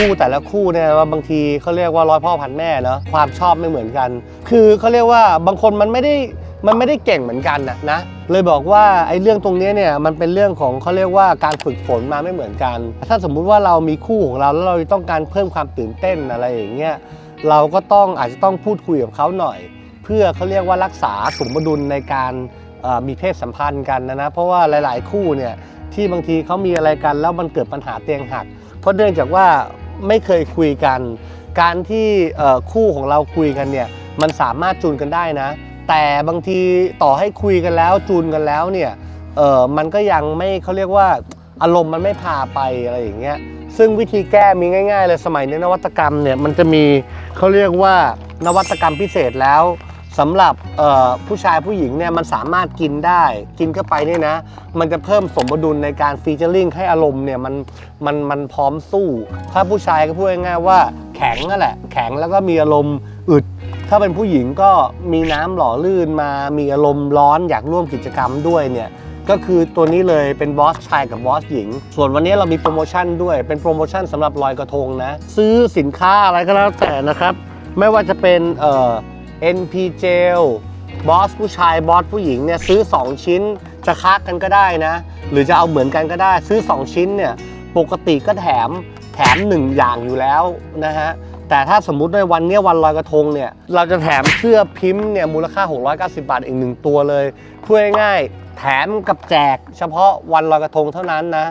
คู่แต่ละคู่เนี่ยว่าบางทีเขาเรียกว่าร้อยพ่อพันแม่เนาะความชอบไม่เหมือนกัน คือเขาเรียกว่าบางคนมันไม่ได้มันไม่ได้เก่งเหมือนกันนะนะเลยบอกว่าไอ้เรื่องตรงนี้เนี่ยมันเป็นเรื่องของเขาเรียกว่าการฝึกฝนมาไม่เหมือนกัน ถ้าสมมุติว่าเรามีคู่ของเราแล้วเราต้องการเพิ่มความตื่นเต้นอะไรอย่างเงี้ยเราก็ต้องอาจจะต้องพูดคุยกับเขาหน่อย เพื่อเขาเรียกว่ารักษาสมดุลในการมีเพศสัมพันธ์กันนะนะเพราะว่าหลาย ๆ คู่เนี่ยที่บางทีเขามีอะไรกันแล้วมันเกิดปัญหาเตียงหัก เพราะเนื่องจากว่า ไม่เคยคุยกัน การที่คู่ของเราคุยกันเนี่ยมันสามารถจูนกันได้นะ แต่บางทีต่อให้คุยกันแล้วจูนกันแล้วเนี่ยเออมันก็ยังไม่เขาเรียกว่าอารมณ์มันไม่พาไปอะไรอย่างเงี้ยซึ่งวิธีแก้มีง่าย ๆ เลยสมัยนี้นวัตกรรมเนี่ยมันจะมีเขาเรียกว่านวัตกรรมพิเศษแล้ว สำหรับผู้ชายผู้หญิงเนี่ยมันสามารถกินได้ กินเข้าไปเนี่ยนะ มันจะเพิ่มสมดุลในการฟีเจอริงให้อารมณ์เนี่ยมันมันมันพร้อมสู้ ถ้าผู้ชายก็พูดง่ายๆว่าแข็งนั่นแหละ แข็งแล้วก็มีอารมณ์อึด ถ้าเป็นผู้หญิงก็มีน้ำหล่อลื่นมามีอารมณ์ร้อนอยากร่วมกิจกรรมด้วยเนี่ยก็คือตัวนี้เลยเป็นบอสชายกับบอสหญิง ส่วนวันนี้เรามีโปรโมชั่นด้วยเป็นโปรโมชั่นสำหรับลอยกระทงนะ ซื้อสินค้าอะไรก็แล้วแต่นะครับ ไม่ว่าจะเป็นเอ่อ NP Gel บอสผู้ชายบอสผู้หญิงเนี่ยซื้อ 2 ชิ้นจะคักกันก็ได้นะ หรือจะเอาเหมือนกันก็ได้ซื้อ 2 ชิ้นเนี่ยปกติก็แถมแถม 1 อย่างอยู่แล้วนะฮะแต่ถ้าสมมุติในวันนี้วันลอยกระทงเนี่ยเราจะแถมเสื้อพิมพ์เนี่ยมูลค่า 690 บาทอีกหนึ่งตัวเลยพูดง่ายๆแถมกับแจกเฉพาะวันลอยกระทงเท่านั้นนะ